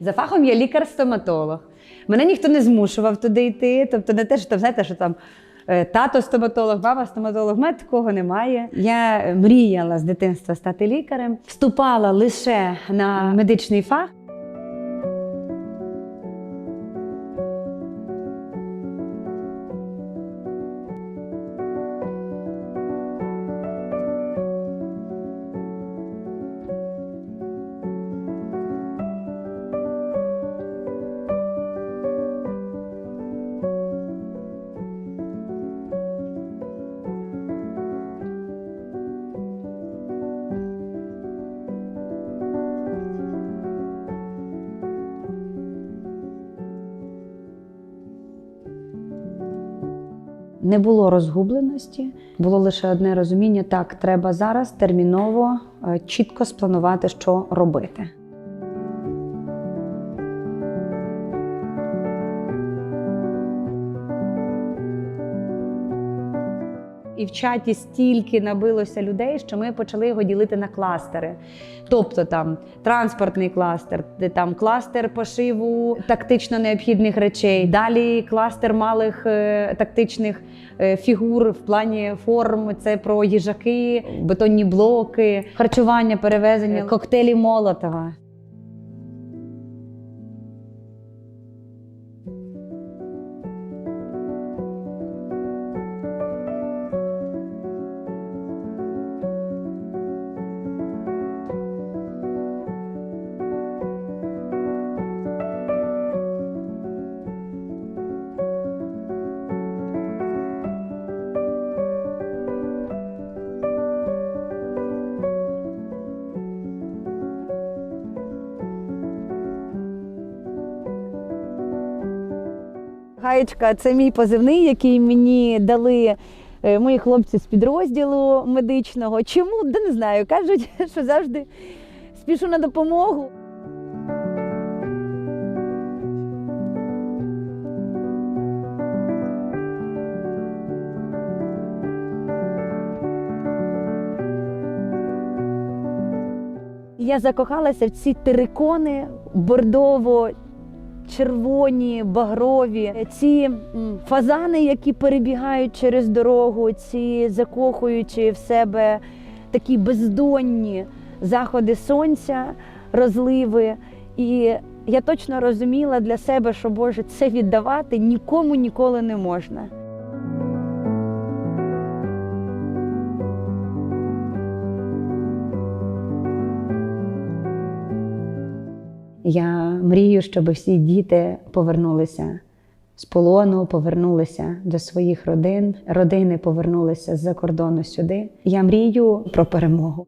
За фахом я лікар-стоматолог. Мене ніхто не змушував туди йти. Тобто не те, що там, знаєте, що там е, тато стоматолог, баба стоматолог, в мене такого немає. Я мріяла з дитинства стати лікарем, вступала лише на медичний фах. Не було розгубленості, було лише одне розуміння: так, треба зараз терміново е, чітко спланувати, що робити. І в чаті стільки набилося людей, що ми почали його ділити на кластери. Тобто там транспортний кластер, там кластер пошиву тактично необхідних речей, далі кластер малих е, тактичних е, фігур в плані форм. Це про їжаки, бетонні блоки, харчування, перевезення, коктейлі Молотова. Гаєчка це мій позивний, який мені дали е, мої хлопці з підрозділу медичного. Чому? Да не знаю. Кажуть, що завжди спішу на допомогу. Я закохалася в ці терикони бордово червоні, багрові, ці фазани, які перебігають через дорогу, ці закохуючи в себе такі бездонні заходи сонця, розливи. І я точно розуміла для себе, що Боже, це віддавати нікому ніколи не можна. Я мрію, щоб всі діти повернулися з полону, повернулися до своїх родин, родини повернулися з-за кордону сюди. Я мрію про перемогу.